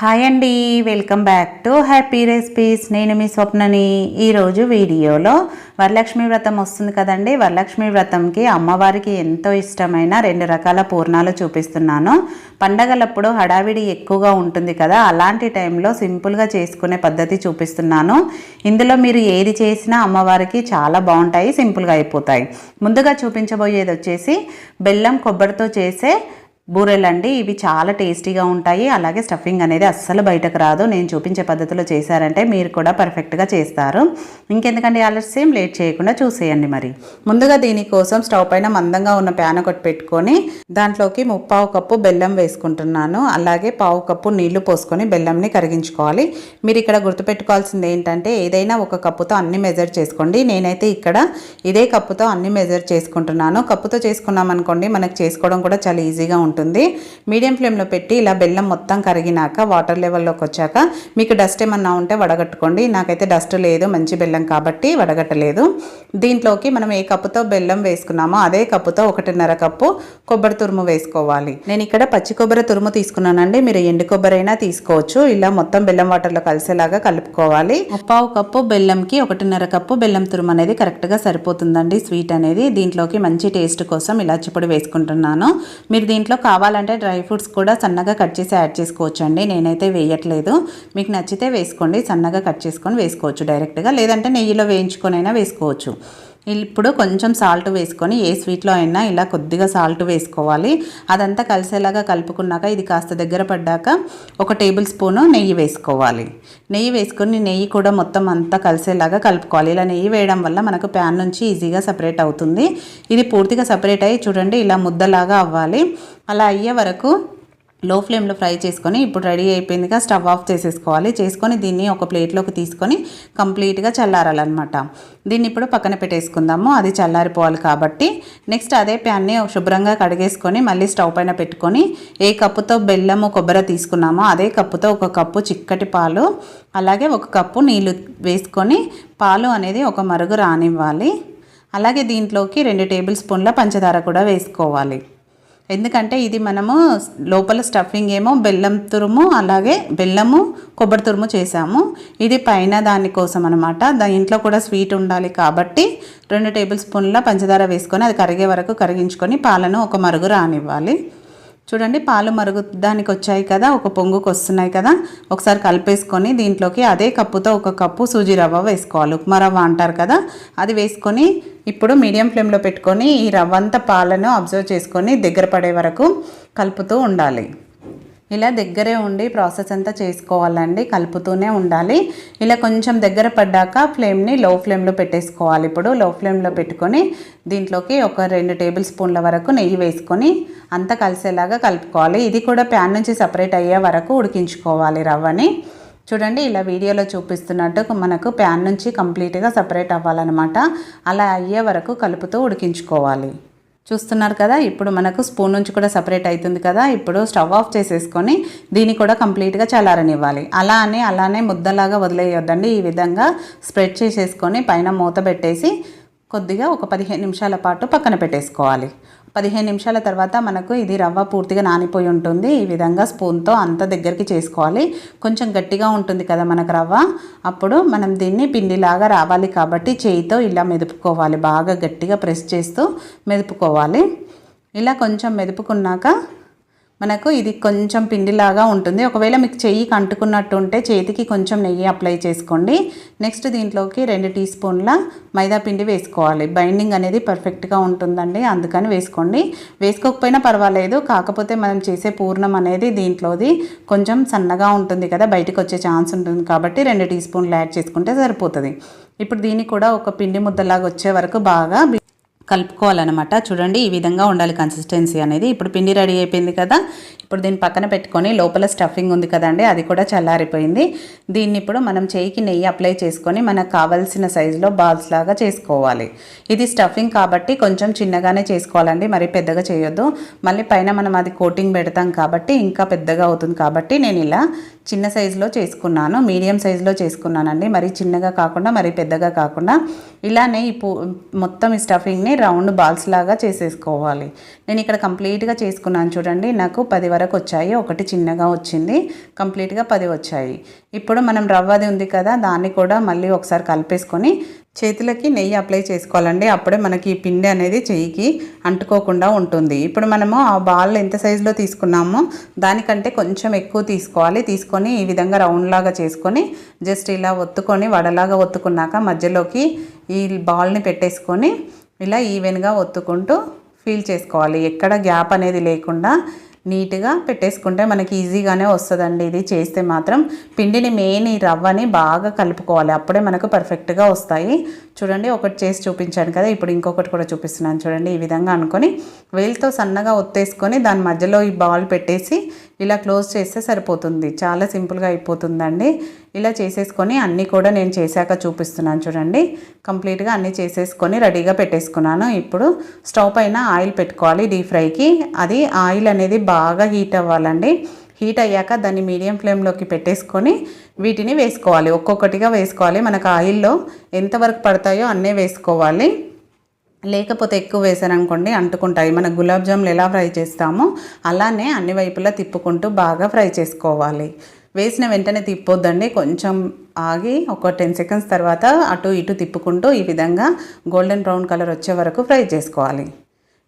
Hi అండి welcome back to happy recipes. నేను మీ స్వప్నని. ఈరోజు వీడియోలో వరలక్ష్మి వ్రతం వస్తుంది కదండి. వరలక్ష్మి వ్రతంకి అమ్మవారికి ఎంతో ఇష్టమైన రెండు రకాల పూర్ణాలు చూపిస్తున్నాను. పండగలప్పుడు హడావిడి ఎక్కువగా ఉంటుంది కదా అలాంటి టైంలో సింపుల్గా చేసుకునే పద్ధతి చూపిస్తున్నాను. ఇందులో మీరు ఏది చేసినా అమ్మవారికి చాలా బాగుంటాయి సింపుల్గా అయిపోతాయి. ముందుగా చూపించబోయేది వచ్చేసి బెల్లం కొబ్బరితో చేసే బూరెలండి ఇవి చాలా టేస్టీగా ఉంటాయి. అలాగే స్టఫింగ్ అనేది అస్సలు బయటకు రాదు. నేను చూపించే పద్ధతిలో చేశారంటే మీరు కూడా పర్ఫెక్ట్గా చేస్తారు. ఇంకెందుకంటే ఆలస్యం? లేట్ చేయకుండా చూసేయండి మరి. ముందుగా దీనికోసం స్టవ్ పైన మందంగా ఉన్న ప్యాన్ ఒకటి పెట్టుకొని దాంట్లోకి ముప్పావు కప్పు బెల్లం వేసుకుంటున్నాను. అలాగే పావు కప్పు నీళ్ళు పోసుకొని బెల్లంని కరిగించుకోవాలి. మీరు ఇక్కడ గుర్తుపెట్టుకోవాల్సింది ఏంటంటే ఏదైనా ఒక కప్పుతో అన్ని మెజర్ చేసుకోండి. నేనైతే ఇక్కడ ఇదే కప్పుతో అన్ని మెజర్ చేసుకుంటున్నాను. కప్పుతో చేసుకున్నాం అనుకోండి మనకు చేసుకోవడం కూడా చాలా ఈజీగా ఉంటుంది. మీడియం ఫ్లేమ్లో పెట్టి ఇలా బెల్లం మొత్తం కరిగినాక వాటర్ లెవెల్లోకి వచ్చాక మీకు డస్ట్ ఏమన్నా ఉంటే వడగట్టుకోండి. నాకైతే డస్ట్ లేదు మంచి బెల్లం కాబట్టి వడగట్టలేదు. దీంట్లోకి మనం ఏ కప్పుతో బెల్లం వేసుకున్నామో అదే కప్పుతో ఒకటిన్నర కప్పు కొబ్బరి తురుము వేసుకోవాలి. నేను ఇక్కడ పచ్చి కొబ్బరి తురుము తీసుకున్నానండి. మీరు ఎండు కొబ్బరి అయినా తీసుకోవచ్చు. ఇలా మొత్తం బెల్లం వాటర్లో కలిసేలాగా కలుపుకోవాలి. ముప్పావు కప్పు బెల్లంకి ఒకటిన్నర కప్పు బెల్లం తురుము అనేది కరెక్ట్గా సరిపోతుందండి స్వీట్ అనేది. దీంట్లోకి మంచి టేస్ట్ కోసం ఇలాచి పొడి వేసుకుంటున్నాను. మీరు దీంట్లో కావాలంటే డ్రై ఫ్రూట్స్ కూడా సన్నగా కట్ చేసి యాడ్ చేసుకోవచ్చు అండి నేనైతే వేయట్లేదు. మీకు నచ్చితే వేసుకోండి. సన్నగా కట్ చేసుకొని వేసుకోవచ్చు డైరెక్ట్గా. లేదంటే నెయ్యిలో వేయించుకొనైనా వేసుకోవచ్చు. ఇప్పుడు కొంచెం సాల్ట్ వేసుకొని ఏ స్వీట్లో అయినా ఇలా కొద్దిగా సాల్ట్ వేసుకోవాలి. అదంతా కలిసేలాగా కలుపుకున్నాక ఇది కాస్త దగ్గర పడ్డాక ఒక టేబుల్ స్పూను నెయ్యి వేసుకోవాలి. నెయ్యి వేసుకొని నెయ్యి కూడా మొత్తం అంతా కలిసేలాగా కలుపుకోవాలి. ఇలా నెయ్యి వేయడం వల్ల మనకు ప్యాన్ నుంచి ఈజీగా సపరేట్ అవుతుంది. ఇది పూర్తిగా సపరేట్ అయ్యి చూడండి ఇలా ముద్దలాగా అవ్వాలి. అలా అయ్యే వరకు లో ఫ్లేమ్లో ఫ్రై చేసుకొని ఇప్పుడు రెడీ అయిపోయిందిగా స్టవ్ ఆఫ్ చేసేసుకోవాలి. చేసుకొని దీన్ని ఒక ప్లేట్లోకి తీసుకొని కంప్లీట్గా చల్లారాలన్నమాట. దీన్ని ఇప్పుడు పక్కన పెట్టేసుకుందాము. అది చల్లారిపోవాలి కాబట్టి నెక్స్ట్ అదే ప్యాన్ని శుభ్రంగా కడిగేసుకొని మళ్ళీ స్టవ్ పైన పెట్టుకొని ఏ కప్పుతో బెల్లము కొబ్బరి తీసుకున్నామో అదే కప్పుతో ఒక కప్పు చిక్కటి పాలు అలాగే ఒక కప్పు నీళ్ళు వేసుకొని పాలు అనేది ఒక మరుగు రానివ్వాలి. అలాగే దీంట్లోకి రెండు టేబుల్ స్పూన్ల పంచదార కూడా వేసుకోవాలి. ఎందుకంటే ఇది మనము లోపల స్టఫింగ్ ఏమో బెల్లం తురుము అలాగే బెల్లము కొబ్బరి తురుము చేసాము. ఇది పైన దానికోసం అనమాట దాంట్లో కూడా స్వీట్ ఉండాలి కాబట్టి రెండు టేబుల్ స్పూన్ల పంచదార వేసుకొని అది కరిగే వరకు కరిగించుకొని పాలను ఒక మరుగు రానివ్వాలి. చూడండి పాలు మరుగుదానికి వచ్చాయి కదా ఒక పొంగుకు వస్తున్నాయి కదా ఒకసారి కలిపేసుకొని దీంట్లోకి అదే కప్పుతో ఒక కప్పు సూజీ రవ్వ వేసుకోవాలి. ఉప్మా రవ్వ అంటారు కదా అది వేసుకొని ఇప్పుడు మీడియం ఫ్లేమ్లో పెట్టుకొని ఈ రవ్వంతా పాలను అబ్జర్వ్ చేసుకొని దగ్గర పడే వరకు కలుపుతూ ఉండాలి. ఇలా దగ్గరే ఉండి ప్రాసెస్ అంతా చేసుకోవాలండి కలుపుతూనే ఉండాలి. ఇలా కొంచెం దగ్గర పడ్డాక ఫ్లేమ్ని లో ఫ్లేమ్లో పెట్టేసుకోవాలి. ఇప్పుడు లో ఫ్లేమ్లో పెట్టుకొని దీంట్లోకి ఒక రెండు టేబుల్ స్పూన్ల వరకు నెయ్యి వేసుకొని అంతా కలిసేలాగా కలుపుకోవాలి. ఇది కూడా ప్యాన్ నుంచి సపరేట్ అయ్యే వరకు ఉడికించుకోవాలి రవ్వని. చూడండి ఇలా వీడియోలో చూపిస్తున్నట్టు మనకు ప్యాన్ నుంచి కంప్లీట్గా సపరేట్ అవ్వాలన్నమాట. అలా అయ్యే వరకు కలుపుతూ ఉడికించుకోవాలి. చూస్తున్నారు కదా ఇప్పుడు మనకు స్పూన్ నుంచి కూడా సపరేట్ అవుతుంది కదా ఇప్పుడు స్టవ్ ఆఫ్ చేసేసుకొని దీన్ని కూడా కంప్లీట్గా చల్లారనివ్వాలి. అలా అని అలానే ముద్దలాగా వదిలేయొద్దండి. ఈ విధంగా స్ప్రెడ్ చేసేసుకొని పైన మూత పెట్టేసి కొద్దిగా ఒక పదిహేను నిమిషాల పాటు పక్కన పెట్టేసుకోవాలి. పదిహేను నిమిషాల తర్వాత మనకు ఇది రవ్వ పూర్తిగా నానిపోయి ఉంటుంది. ఈ విధంగా స్పూన్తో అంత దగ్గరికి చేసుకోవాలి. కొంచెం గట్టిగా ఉంటుంది కదా మనకు రవ్వ. అప్పుడు మనం దీన్ని పిండిలాగా రావాలి కాబట్టి చేయితో ఇలా మెదుపుకోవాలి. బాగా గట్టిగా ప్రెస్ చేస్తూ మెదుపుకోవాలి. ఇలా కొంచెం మెదుపుకున్నాక మనకు ఇది కొంచెం పిండిలాగా ఉంటుంది. ఒకవేళ మీకు చెయ్యికి అంటుకున్నట్టు ఉంటే చేతికి కొంచెం నెయ్యి అప్లై చేసుకోండి. నెక్స్ట్ దీంట్లోకి రెండు టీ స్పూన్ల మైదా పిండి వేసుకోవాలి. బైండింగ్ అనేది పర్ఫెక్ట్గా ఉంటుందండి అందుకని వేసుకోండి. వేసుకోకపోయినా పర్వాలేదు కాకపోతే మనం చేసే పూర్ణం అనేది దీంట్లోది కొంచెం సన్నగా ఉంటుంది కదా బయటకు వచ్చే ఛాన్స్ ఉంటుంది కాబట్టి రెండు టీ స్పూన్లు యాడ్ చేసుకుంటే సరిపోతుంది. ఇప్పుడు దీన్ని కూడా ఒక పిండి ముద్దలాగా వచ్చే వరకు బాగా కలుపుకోవాలన్నమాట. చూడండి ఈ విధంగా ఉండాలి కన్సిస్టెన్సీ అనేది. ఇప్పుడు పిండి రెడీ అయిపోయింది కదా ఇప్పుడు దీన్ని పక్కన పెట్టుకొని లోపల స్టఫింగ్ ఉంది కదండి అది కూడా చల్లారిపోయింది. దీన్ని ఇప్పుడు మనం చేయికి నెయ్యి అప్లై చేసుకొని మనకు కావాల్సిన సైజులో బాల్స్ లాగా చేసుకోవాలి. ఇది స్టఫింగ్ కాబట్టి కొంచెం చిన్నగానే చేసుకోవాలండి మరి పెద్దగా చేయొద్దు. మళ్ళీ పైన మనం అది కోటింగ్ పెడతాం కాబట్టి ఇంకా పెద్దగా అవుతుంది కాబట్టి నేను ఇలా చిన్న సైజులో చేసుకున్నాను మీడియం సైజులో చేసుకున్నానండి. మరి చిన్నగా కాకుండా మరీ పెద్దగా కాకుండా ఇలానే ఈ మొత్తం ఈ స్టఫింగ్ని రౌండ్ బాల్స్ లాగా చేసేసుకోవాలి. నేను ఇక్కడ కంప్లీట్గా చేసుకున్నాను చూడండి. నాకు పది వరకు వచ్చాయి. ఒకటి చిన్నగా వచ్చింది. కంప్లీట్గా పది వచ్చాయి. ఇప్పుడు మనం రవ్వది ఉంది కదా దాన్ని కూడా మళ్ళీ ఒకసారి కలిపేసుకొని చేతులకి నెయ్యి అప్లై చేసుకోవాలండి. అప్పుడే మనకి ఈ పిండి అనేది చెయ్యికి అంటుకోకుండా ఉంటుంది. ఇప్పుడు మనము ఆ బాల్ ఎంత సైజులో తీసుకున్నామో దానికంటే కొంచెం ఎక్కువ తీసుకోవాలి. తీసుకొని ఈ విధంగా రౌండ్ లాగా చేసుకొని జస్ట్ ఇలా ఒత్తుకొని వడలాగా ఒత్తుకున్నాక మధ్యలోకి ఈ బాల్ని పెట్టేసుకొని ఇలా ఈవెన్గా ఒత్తుకుంటూ ఫీల్ చేసుకోవాలి. ఎక్కడ గ్యాప్ అనేది లేకుండా నీట్గా పెట్టేసుకుంటే మనకి ఈజీగానే వస్తుందండి. ఇది చేస్తే మాత్రం పిండిని మెయిన్ ఈ రవ్వని బాగా కలుపుకోవాలి. అప్పుడే మనకు పర్ఫెక్ట్గా వస్తాయి. చూడండి ఒకటి చేసి చూపించాను కదా ఇప్పుడు ఇంకొకటి కూడా చూపిస్తున్నాను. చూడండి ఈ విధంగా అనుకొని వేలుతో సన్నగా ఒత్తేసుకొని దాని మధ్యలో ఈ బాల్ పెట్టేసి ఇలా క్లోజ్ చేస్తే సరిపోతుంది. చాలా సింపుల్గా అయిపోతుందండి. ఇలా చేసేసుకొని అన్నీ కూడా నేను చేశాక చూపిస్తున్నాను చూడండి. కంప్లీట్గా అన్నీ చేసేసుకొని రెడీగా పెట్టేసుకున్నాను. ఇప్పుడు స్టవ్ పైన ఆయిల్ పెట్టుకోవాలి డీప్ ఫ్రైకి. అది ఆయిల్ అనేది బాగా హీట్ అవ్వాలండి. హీట్ అయ్యాక దాన్ని మీడియం ఫ్లేమ్లోకి పెట్టేసుకొని వీటిని వేసుకోవాలి. ఒక్కొక్కటిగా వేసుకోవాలి. మనకు ఆయిల్లో ఎంతవరకు పడతాయో అన్నీ వేసుకోవాలి. లేకపోతే ఎక్కువ వేసారనుకోండి అంటుకుంటాయి. మన గులాబ్ జాములు ఎలా ఫ్రై చేస్తామో అలానే అన్ని వైపులా తిప్పుకుంటూ బాగా ఫ్రై చేసుకోవాలి. వేసిన వెంటనే తిప్పొద్దండి. కొంచెం ఆగి ఒక టెన్ సెకండ్స్ తర్వాత అటు ఇటు తిప్పుకుంటూ ఈ విధంగా గోల్డెన్ బ్రౌన్ కలర్ వచ్చే వరకు ఫ్రై చేసుకోవాలి.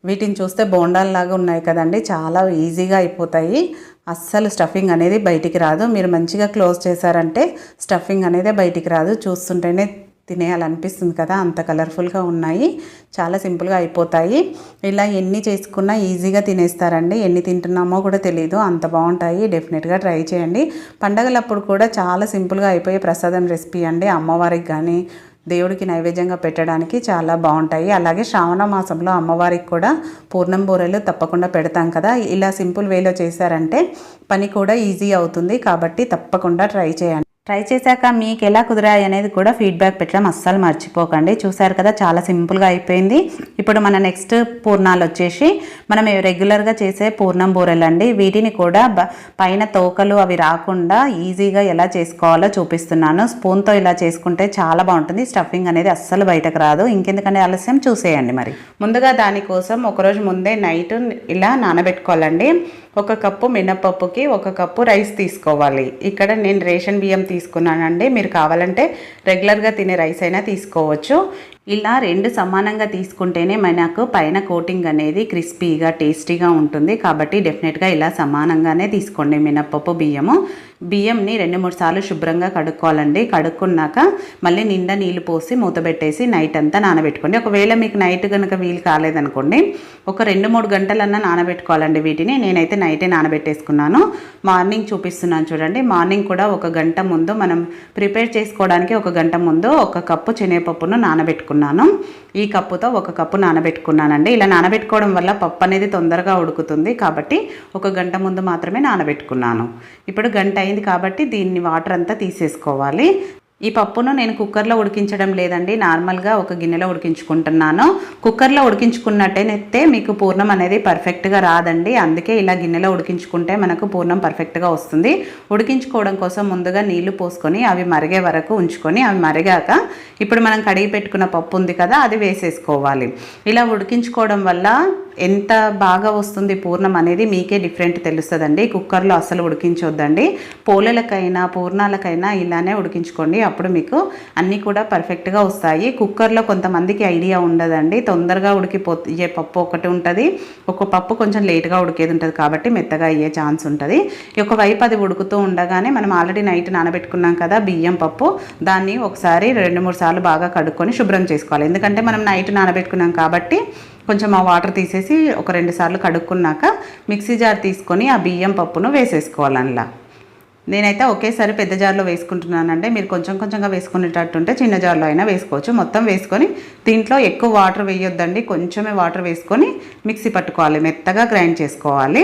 వీటిని చూస్తే బోండాల్లాగా ఉన్నాయి కదండి. చాలా ఈజీగా అయిపోతాయి. అస్సలు స్టఫింగ్ అనేది బయటికి రాదు. మీరు మంచిగా క్లోజ్ చేశారంటే స్టఫింగ్ అనేది బయటికి రాదు. చూస్తుంటేనే తినేయాలనిపిస్తుంది కదా అంత కలర్ఫుల్గా ఉన్నాయి. చాలా సింపుల్గా అయిపోతాయి. ఇలా ఎన్ని చేసుకున్నా ఈజీగా తినేస్తారండి. ఎన్ని తింటున్నామో కూడా తెలియదు అంత బాగుంటాయి. డెఫినెట్గా ట్రై చేయండి. పండగలప్పుడు కూడా చాలా సింపుల్గా అయిపోయే ప్రసాదం రెసిపీ అండి. అమ్మవారికి కానీ దేవుడికి నైవేద్యంగా పెట్టడానికి చాలా బాగుంటాయి. అలాగే శ్రావణ మాసంలో అమ్మవారికి కూడా పూర్ణం బూరెలు తప్పకుండా పెడతాం కదా. ఇలా సింపుల్ వేలో చేశారంటే పని కూడా ఈజీ అవుతుంది. కాబట్టి తప్పకుండా ట్రై చేయండి. ట్రై చేశాక మీకు ఎలా కుదిరాయి అనేది కూడా ఫీడ్బ్యాక్ పెట్టడం అస్సలు మర్చిపోకండి. చూసారు కదా చాలా సింపుల్గా అయిపోయింది. ఇప్పుడు మన నెక్స్ట్ పూర్ణాలు వచ్చేసి మనం రెగ్యులర్గా చేసే పూర్ణం బూరెలు అండి వీటిని కూడా పైన తోకలు అవి రాకుండా ఈజీగా ఎలా చేసుకోవాలో చూపిస్తున్నాను. స్పూన్తో ఇలా చేసుకుంటే చాలా బాగుంటుంది. స్టఫింగ్ అనేది అస్సలు బయటకు రాదు. ఇంకెందుకంటే ఆలస్యం? చూసేయండి మరి. ముందుగా దానికోసం ఒకరోజు ముందే నైట్ ఇలా నానబెట్టుకోవాలండి. ఒక కప్పు మినపప్పుకి ఒక కప్పు రైస్ తీసుకోవాలి. ఇక్కడ నేను రేషన్ బియ్యం తీసుకున్నానండి. మీరు కావాలంటే రెగ్యులర్గా తినే రైస్ అయినా తీసుకోవచ్చు. ఇలా రెండు సమానంగా తీసుకుంటేనే మనకు పైన కోటింగ్ అనేది క్రిస్పీగా టేస్టీగా ఉంటుంది. కాబట్టి డెఫినెట్గా ఇలా సమానంగానే తీసుకోండి మినప్పప్పు బియ్యము. బియ్యంని రెండు మూడు సార్లు శుభ్రంగా కడుక్కోవాలండి. కడుక్కున్నాక మళ్ళీ నిండా నీళ్ళు పోసి మూతబెట్టేసి నైట్ అంతా నానబెట్టుకోండి. ఒకవేళ మీకు నైట్ కనుక వీలు కాలేదనుకోండి ఒక రెండు మూడు గంటలన్నా నానబెట్టుకోవాలండి వీటిని. నేనైతే నైటే నానబెట్టేసుకున్నాను. మార్నింగ్ చూపిస్తున్నాను చూడండి. మార్నింగ్ కూడా ఒక గంట ముందు మనం ప్రిపేర్ చేసుకోవడానికి ఒక గంట ముందు ఒక కప్పు శనగపప్పును పెట్టుకున్నాను. ఈ కప్పుతో ఒక కప్పు నానబెట్టుకున్నానండి. ఇలా నానబెట్టుకోవడం వల్ల పప్పు అనేది తొందరగా ఉడుకుతుంది కాబట్టి ఒక గంట ముందు మాత్రమే నానబెట్టుకున్నాను. ఇప్పుడు గంట అయింది కాబట్టి దీన్ని వాటర్ అంతా తీసేసుకోవాలి. ఈ పప్పును నేను కుక్కర్లో ఉడికించడం లేదండి. నార్మల్గా ఒక గిన్నెలో ఉడికించుకుంటున్నాను. కుక్కర్లో ఉడికించుకున్నట్టయితే మీకు పూర్ణం అనేది పర్ఫెక్ట్గా రాదండి. అందుకే ఇలా గిన్నెలో ఉడికించుకుంటే మనకు పూర్ణం పర్ఫెక్ట్గా వస్తుంది. ఉడికించుకోవడం కోసం ముందుగా నీళ్ళు పోసుకొని అవి మరిగే వరకు ఉంచుకొని అవి మరిగాక ఇప్పుడు మనం కడిగి పెట్టుకున్న పప్పు ఉంది కదా అది వేసేసుకోవాలి. ఇలా ఉడికించుకోవడం వల్ల ఎంత బాగా వస్తుంది పూర్ణం అనేది మీకే డిఫరెంట్ తెలుస్తుందండి. కుక్కర్లో అసలు ఉడికించొద్దండి. పోలలకైనా పూర్ణాలకైనా ఇలానే ఉడికించుకోండి. అప్పుడు మీకు అన్నీ కూడా పర్ఫెక్ట్గా వస్తాయి. కుక్కర్లో కొంతమందికి ఐడియా ఉండదండి. తొందరగా ఉడికిపోయే పప్పు ఒకటి ఉంటుంది. ఒక పప్పు కొంచెం లేట్గా ఉడికేది ఉంటుంది కాబట్టి మెత్తగా అయ్యే ఛాన్స్ ఉంటుంది. ఒకవైపు అది ఉడుకుతూ ఉండగానే మనం ఆల్రెడీ నైట్ నానబెట్టుకున్నాం కదా బియ్యం పప్పు దాన్ని ఒకసారి రెండు మూడు సార్లు బాగా కడుక్కొని శుభ్రం చేసుకోవాలి. ఎందుకంటే మనం నైట్ నానబెట్టుకున్నాం కాబట్టి కొంచెం ఆ వాటర్ తీసేసి ఒక రెండు సార్లు కడుక్కున్నాక మిక్సీ జార్ తీసుకొని ఆ బియ్యం పప్పును వేసేసుకోవాలి అందులో. నేనైతే ఒకేసారి పెద్ద జార్లో వేసుకుంటున్నానంటే మీరు కొంచెం కొంచెంగా వేసుకునేటట్టుంటే చిన్న జార్లో అయినా వేసుకోవచ్చు. మొత్తం వేసుకొని దీంట్లో ఎక్కువ వాటర్ వేయొద్దండి. కొంచెమే వాటర్ వేసుకొని మిక్సీ పట్టుకోవాలి. మెత్తగా గ్రైండ్ చేసుకోవాలి.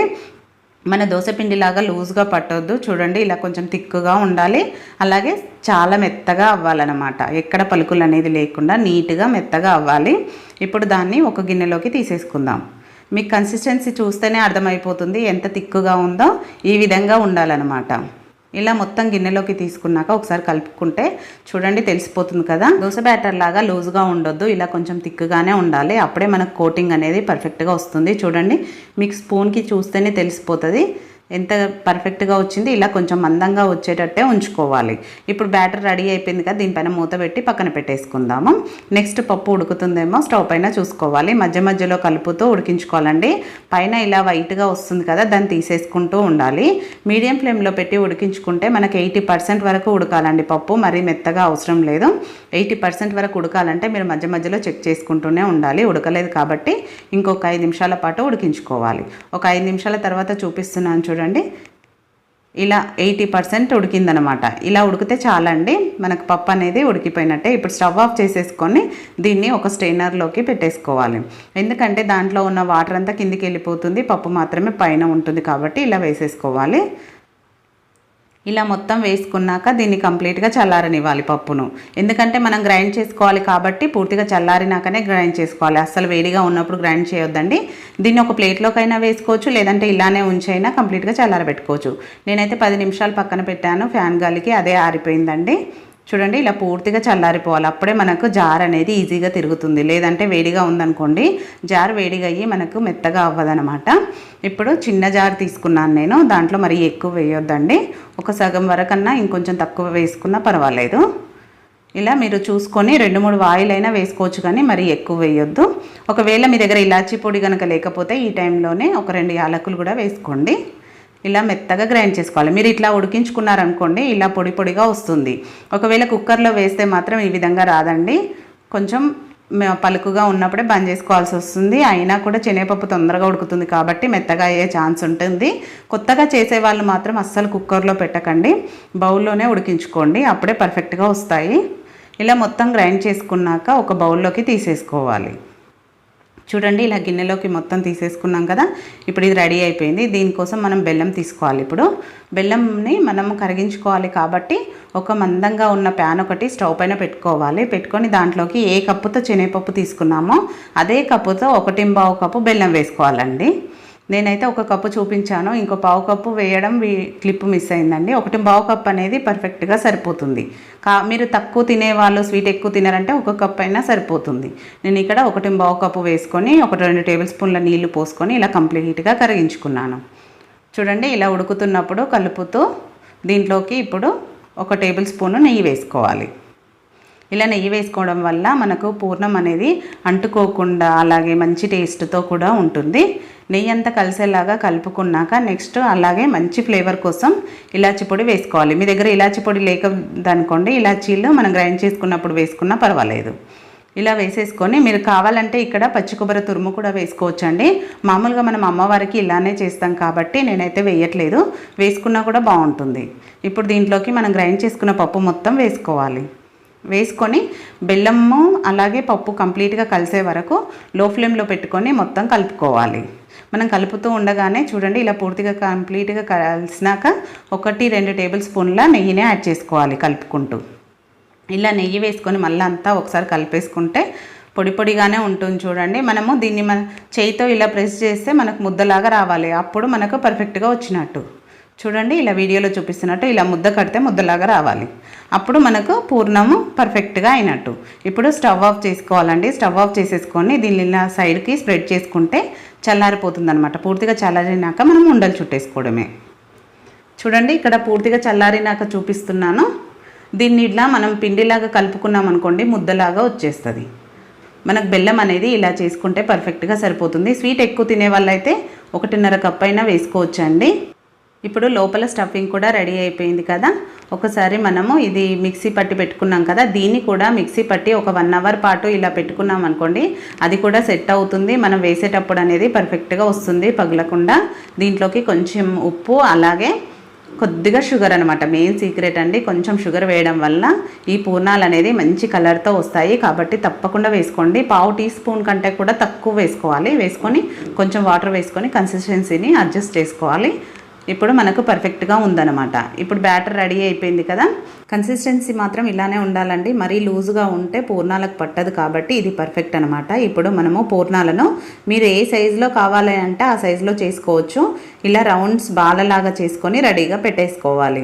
మన దోశపిండిలాగా లూజ్గా పట్టొద్దు. చూడండి ఇలా కొంచెం తిక్కుగా ఉండాలి. అలాగే చాలా మెత్తగా అవ్వాలన్నమాట. ఎక్కడ పలుకులు అనేది లేకుండా నీట్గా మెత్తగా అవ్వాలి. ఇప్పుడు దాన్ని ఒక గిన్నెలోకి తీసేసుకుందాం. మీకు కన్సిస్టెన్సీ చూస్తేనే అర్థమైపోతుంది ఎంత తిక్కుగా ఉందో. ఈ విధంగా ఉండాలన్నమాట. ఇలా మొత్తం గిన్నెలోకి తీసుకున్నాక ఒకసారి కలుపుకుంటే చూడండి తెలిసిపోతుంది కదా. దోశ బ్యాటర్ లాగా లూజ్గా ఉండొద్దు ఇలా కొంచెం థిక్గానే ఉండాలి. అప్పుడే మనకు కోటింగ్ అనేది పర్ఫెక్ట్గా వస్తుంది. చూడండి మీకు స్పూన్కి చూస్తేనే తెలిసిపోతుంది. ఎంత పర్ఫెక్ట్గా వచ్చింది ఇలా కొంచెం మందంగా వచ్చేటట్టే ఉంచుకోవాలి. ఇప్పుడు బ్యాటర్ రెడీ అయిపోయింది కదా దీనిపైన మూత పెట్టి పక్కన పెట్టేసుకుందాము. నెక్స్ట్ పప్పు ఉడుకుతుందేమో స్టవ్ పైన చూసుకోవాలి. మధ్య మధ్యలో కలుపుతూ ఉడికించుకోవాలండి. పైన ఇలా వైట్గా వస్తుంది కదా దాన్ని తీసేసుకుంటూ ఉండాలి. మీడియం ఫ్లేమ్లో పెట్టి ఉడికించుకుంటే మనకి ఎయిటీ పర్సెంట్ వరకు ఉడకాలండి పప్పు మరీ మెత్తగా అవసరం లేదు. ఎయిటీ పర్సెంట్ వరకు ఉడకాలంటే మీరు మధ్య మధ్యలో చెక్ చేసుకుంటూనే ఉండాలి. ఉడకలేదు కాబట్టి ఇంకొక ఐదు నిమిషాల పాటు ఉడికించుకోవాలి. ఒక ఐదు నిమిషాల తర్వాత చూపిస్తున్నాను చూడండి. ఇలా ఎయిటీ పర్సెంట్ ఉడికిందనమాట. ఇలా ఉడికితే చాలండి. మనకు పప్పు అనేది ఉడికిపోయినట్టే. ఇప్పుడు స్టవ్ ఆఫ్ చేసేసుకొని దీన్ని ఒక స్టెయినర్లోకి పెట్టేసుకోవాలి. ఎందుకంటే దాంట్లో ఉన్న వాటర్ అంతా కిందికి వెళ్ళిపోతుంది. పప్పు మాత్రమే పైన ఉంటుంది కాబట్టి ఇలా వేసేసుకోవాలి. ఇలా మొత్తం వేసుకున్నాక దీన్ని కంప్లీట్గా చల్లారనివ్వాలి పప్పును. ఎందుకంటే మనం గ్రైండ్ చేసుకోవాలి కాబట్టి పూర్తిగా చల్లారినాకనే గ్రైండ్ చేసుకోవాలి. అస్సలు వేడిగా ఉన్నప్పుడు గ్రైండ్ చేయొద్దండి. దీన్ని ఒక ప్లేట్లోకైనా వేసుకోవచ్చు లేదంటే ఇలానే ఉంచైనా కంప్లీట్గా చల్లారబెట్టుకోవచ్చు. నేనైతే పది నిమిషాలు పక్కన పెట్టాను ఫ్యాన్ గాలికి అదే ఆరిపోయిందండి. చూడండి ఇలా పూర్తిగా చల్లారిపోవాలి. అప్పుడే మనకు జార్ అనేది ఈజీగా తిరుగుతుంది. లేదంటే వేడిగా ఉందనుకోండి జార్ వేడిగా అయ్యి మనకు మెత్తగా అవ్వదనమాట. ఇప్పుడు చిన్న జార్ తీసుకున్నాను నేను. దాంట్లో మరి ఎక్కువ వేయొద్దండి. ఒక సగం వరకన్నా ఇంకొంచెం తక్కువ వేసుకున్నా పర్వాలేదు. ఇలా మీరు చూసుకొని రెండు మూడు వాయిలైనా వేసుకోవచ్చు కానీ మరి ఎక్కువ వేయొద్దు. ఒకవేళ మీ దగ్గర ఇలాచీ పొడి కనుక లేకపోతే ఈ టైంలోనే ఒక రెండు యాలకులు కూడా వేసుకోండి. ఇలా మెత్తగా గ్రైండ్ చేసుకోవాలి. మీరు ఇట్లా ఉడికించుకున్నారనుకోండి ఇలా పొడి పొడిగా వస్తుంది. ఒకవేళ కుక్కర్లో వేస్తే మాత్రం ఈ విధంగా రాదండి. కొంచెం పలుకుగా ఉన్నప్పుడే బంద్ చేసుకోవాల్సి వస్తుంది. అయినా కూడా శనగపప్పు తొందరగా ఉడుకుతుంది కాబట్టి మెత్తగా అయ్యే ఛాన్స్ ఉంటుంది. కొత్తగా చేసే వాళ్ళు మాత్రం అస్సలు కుక్కర్లో పెట్టకండి. బౌల్లోనే ఉడికించుకోండి. అప్పుడే పర్ఫెక్ట్గా వస్తాయి. ఇలా మొత్తం గ్రైండ్ చేసుకున్నాక ఒక బౌల్లోకి తీసేసుకోవాలి. చూడండి ఇలా గిన్నెలోకి మొత్తం తీసేసుకున్నాం కదా. ఇప్పుడు ఇది రెడీ అయిపోయింది. దీనికోసం మనం బెల్లం తీసుకోవాలి ఇప్పుడు. బెల్లంని మనము కరిగించుకోవాలి కాబట్టి ఒక మందంగా ఉన్న ప్యాన్ ఒకటి స్టవ్ పైన పెట్టుకోవాలి. పెట్టుకొని దాంట్లోకి ఏ కప్పుతో శనగపప్పు తీసుకున్నామో అదే కప్పుతో ఒకటి కప్పు బెల్లం వేసుకోవాలండి. నేనైతే ఒక కప్పు చూపించాను. ఇంకో పావు కప్పు వేయడం క్లిప్ మిస్ అయిందండి. ఒకటి పావు కప్ అనేది పర్ఫెక్ట్గా సరిపోతుంది. కా మీరు తక్కువ తినేవాళ్ళు స్వీట్ ఎక్కువ తినారంటే ఒక కప్ అయినా సరిపోతుంది. నేను ఇక్కడ ఒకటి పావు కప్పు వేసుకొని ఒక రెండు టేబుల్ స్పూన్ల నీళ్ళు పోసుకొని ఇలా కంప్లీట్గా కరిగించుకున్నాను. చూడండి ఇలా ఉడుకుతున్నప్పుడు కలుపుతూ దీంట్లోకి ఇప్పుడు ఒక టేబుల్ స్పూన్ నెయ్యి వేసుకోవాలి. ఇలా నెయ్యి వేసుకోవడం వల్ల మనకు పూర్ణం అనేది అంటుకోకుండా అలాగే మంచి టేస్ట్తో కూడా ఉంటుంది. నెయ్యి అంతా కలిసేలాగా కలుపుకున్నాక నెక్స్ట్ అలాగే మంచి ఫ్లేవర్ కోసం ఇలాచి పొడి వేసుకోవాలి. మీ దగ్గర ఇలాచి పొడి లేకదనుకోండి ఇలాచీలు మనం గ్రైండ్ చేసుకున్నప్పుడు వేసుకున్నా పర్వాలేదు. ఇలా వేసేసుకొని మీరు కావాలంటే ఇక్కడ పచ్చి కొబ్బరి తురుము కూడా వేసుకోవచ్చండి. మామూలుగా మనం అమ్మవారికి ఇలానే చేస్తాం కాబట్టి నేనైతే వేయట్లేదు. వేసుకున్నా కూడా బాగుంటుంది. ఇప్పుడు దీంట్లోకి మనం గ్రైండ్ చేసుకున్న పప్పు మొత్తం వేసుకోవాలి. వేసుకొని బెల్లము అలాగే పప్పు కంప్లీట్గా కలిసే వరకు లో ఫ్లేమ్లో పెట్టుకొని మొత్తం కలుపుకోవాలి. మనం కలుపుతూ ఉండగానే చూడండి ఇలా పూర్తిగా కంప్లీట్గా కలిసినాక ఒకటి రెండు టేబుల్ స్పూన్ల నెయ్యిని యాడ్ చేసుకోవాలి కలుపుకుంటూ. ఇలా నెయ్యి వేసుకొని మళ్ళీ అంతా ఒకసారి కలిపేసుకుంటే పొడి పొడిగానే ఉంటుంది చూడండి. మనము దీన్ని మన చేయితో ఇలా ప్రెస్ చేస్తే మనకు ముద్దలాగా రావాలి. అప్పుడు మనకు పర్ఫెక్ట్గా వచ్చినట్టు. చూడండి ఇలా వీడియోలో చూపిస్తున్నట్టు ఇలా ముద్ద కడితే ముద్దలాగా రావాలి. అప్పుడు మనకు పూర్ణము పర్ఫెక్ట్గా అయినట్టు. ఇప్పుడు స్టవ్ ఆఫ్ చేసుకోవాలండి. స్టవ్ ఆఫ్ చేసేసుకొని దీన్ని ఇలా సైడ్కి స్ప్రెడ్ చేసుకుంటే చల్లారిపోతుంది అనమాట పూర్తిగా చల్లారినాక మనం ఉండలు చుట్టేసుకోవడమే. చూడండి ఇక్కడ పూర్తిగా చల్లారినాక చూపిస్తున్నాను. దీన్ని ఇట్లా మనం పిండిలాగా కలుపుకున్నాం అనుకోండి ముద్దలాగా వచ్చేస్తుంది. మనకు బెల్లం అనేది ఇలా చేసుకుంటే పర్ఫెక్ట్గా సరిపోతుంది. స్వీట్ ఎక్కువ తినే వాళ్ళైతే ఒకటిన్నర కప్ అయినా వేసుకోవచ్చండి. ఇప్పుడు లోపల స్టఫింగ్ కూడా రెడీ అయిపోయింది కదా. ఒకసారి మనము ఇది మిక్సీ పట్టి పెట్టుకున్నాం కదా. దీన్ని కూడా మిక్సీ పట్టి ఒక వన్ అవర్ పాటు ఇలా పెట్టుకున్నాం అనుకోండి అది కూడా సెట్ అవుతుంది. మనం వేసేటప్పుడు అనేది పర్ఫెక్ట్గా వస్తుంది పగలకుండా. దీంట్లోకి కొంచెం ఉప్పు అలాగే కొద్దిగా షుగర్ అనమాట మెయిన్ సీక్రెట్ అండి కొంచెం షుగర్ వేయడం వల్ల ఈ పూర్ణాలు అనేది మంచి కలర్తో వస్తాయి. కాబట్టి తప్పకుండా వేసుకోండి. పావు టీ స్పూన్ కంటే కూడా తక్కువ వేసుకోవాలి. వేసుకొని కొంచెం వాటర్ వేసుకొని కన్సిస్టెన్సీని అడ్జస్ట్ చేసుకోవాలి. ఇప్పుడు మనకు పర్ఫెక్ట్గా ఉందన్నమాట. ఇప్పుడు బ్యాటర్ రెడీ అయిపోయింది కదా? కన్సిస్టెన్సీ మాత్రం ఇలానే ఉండాలండి. మరీ లూజ్గా ఉంటే పూర్ణాలకు పట్టదు కాబట్టి ఇది పర్ఫెక్ట్ అనమాట ఇప్పుడు మనము పూర్ణాలను మీరు ఏ సైజులో కావాలి అంటే ఆ సైజులో చేసుకోవచ్చు. ఇలా రౌండ్స్ బాలలాగా చేసుకొని రెడీగా పెట్టేసుకోవాలి.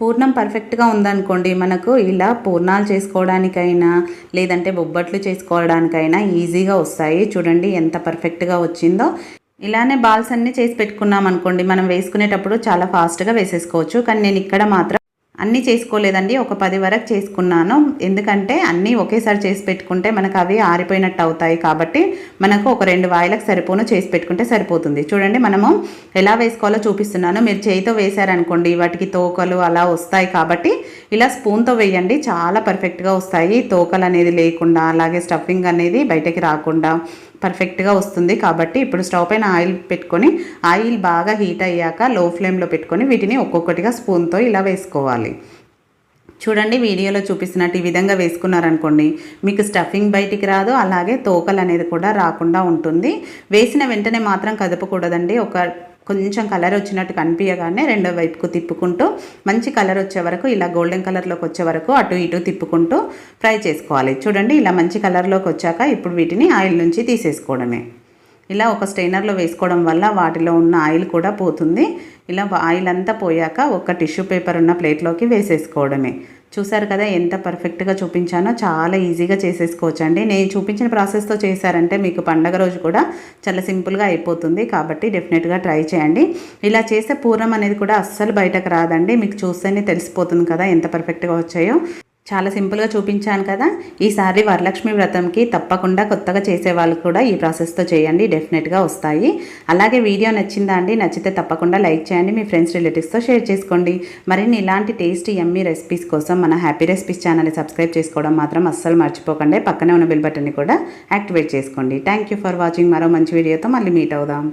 పూర్ణం పర్ఫెక్ట్గా ఉందనుకోండి మనకు ఇలా పూర్ణాలు చేసుకోవడానికైనా లేదంటే బొబ్బట్లు చేసుకోవడానికైనా ఈజీగా వస్తాయి. చూడండి ఎంత పర్ఫెక్ట్గా వచ్చిందో. ఇలానే బాల్స్ అన్నీ చేసి పెట్టుకున్నాం అనుకోండి మనం వేసుకునేటప్పుడు చాలా ఫాస్ట్గా వేసేసుకోవచ్చు. కానీ నేను ఇక్కడ మాత్రం అన్నీ చేసుకోలేదండి ఒక పది వరకు చేసుకున్నాను. ఎందుకంటే అన్నీ ఒకేసారి చేసి పెట్టుకుంటే మనకు అవి ఆరిపోయినట్టు అవుతాయి కాబట్టి మనకు ఒక రెండు వాయిలకు సరిపోను చేసి పెట్టుకుంటే సరిపోతుంది. చూడండి మనము ఎలా వేసుకోవాలో చూపిస్తున్నాను. మీరు చేయితో వేశారనుకోండి వాటికి తోకలు అలా వస్తాయి కాబట్టి ఇలా స్పూన్తో వేయండి చాలా పర్ఫెక్ట్గా వస్తాయి. తోకలు అనేది లేకుండా అలాగే స్టఫింగ్ అనేది బయటకి రాకుండా పర్ఫెక్ట్గా వస్తుంది. కాబట్టి ఇప్పుడు స్టవ్ పైన ఆయిల్ పెట్టుకొని ఆయిల్ బాగా హీట్ అయ్యాక లో ఫ్లేమ్లో పెట్టుకొని వీటిని ఒక్కొక్కటిగా స్పూన్తో ఇలా వేసుకోవాలి. చూడండి వీడియోలో చూపిస్తున్నట్టు ఈ విధంగా వేసుకున్నారనుకోండి మీకు స్టఫింగ్ బయటికి రాదు. అలాగే తోకలు అనేది కూడా రాకుండా ఉంటుంది. వేసిన వెంటనే మాత్రం కదపకూడదండి. ఒక కొంచెం కలర్ వచ్చినట్టు కనిపించగానే రెండో వైపుకు తిప్పుకుంటూ మంచి కలర్ వచ్చే వరకు ఇలా గోల్డెన్ కలర్లోకి వచ్చే వరకు అటు ఇటు తిప్పుకుంటూ ఫ్రై చేసుకోవాలి. చూడండి ఇలా మంచి కలర్లోకి వచ్చాక ఇప్పుడు వీటిని ఆయిల్ నుంచి తీసేసుకోవడమే. ఇలా ఒక స్టెయినర్లో వేసుకోవడం వల్ల వాటిలో ఉన్న ఆయిల్ కూడా పోతుంది. ఇలా ఆయిల్ అంతా పోయాక ఒక టిష్యూ పేపర్ ఉన్న ప్లేట్లోకి వేసేసుకోవడమే. చూసారు కదా ఎంత పర్ఫెక్ట్గా చూపించానో చాలా ఈజీగా చేసేసుకోవచ్చండి. నేను చూపించిన ప్రాసెస్తో చేశారంటే మీకు పండగ రోజు కూడా చాలా సింపుల్గా అయిపోతుంది. కాబట్టి డెఫినెట్గా ట్రై చేయండి. ఇలా చేసే పూర్వం అనేది కూడా అస్సలు బయటకు రాదండి. మీకు చూస్తేనే తెలిసిపోతుంది కదా ఎంత పర్ఫెక్ట్గా వచ్చాయో. చాలా సింపుల్గా చూపించాను కదా. ఈసారి వరలక్ష్మి వ్రతంకి తప్పకుండా కొత్తగా చేసే వాళ్ళు కూడా ఈ ప్రాసెస్తో చేయండి డెఫినెట్గా వస్తాయి. అలాగే వీడియో నచ్చిందా అండి? నచ్చితే తప్పకుండా లైక్ చేయండి మీ ఫ్రెండ్స్ రిలేటివ్స్తో షేర్ చేసుకోండి. మరిన్ని ఇలాంటి టేస్ట్ ఎమ్మీ రెసిపీస్ కోసం మన హ్యాపీ రెసిపీస్ ఛానల్ని సబ్స్క్రైబ్ చేసుకోవడం మాత్రం అస్సలు మర్చిపోకండి. పక్కనే ఉన్న బిల్ బటన్ని కూడా యాక్టివేట్ చేసుకోండి. Thank you for watching. మరో మంచి వీడియోతో మళ్ళీ మీట్ అవుదాం.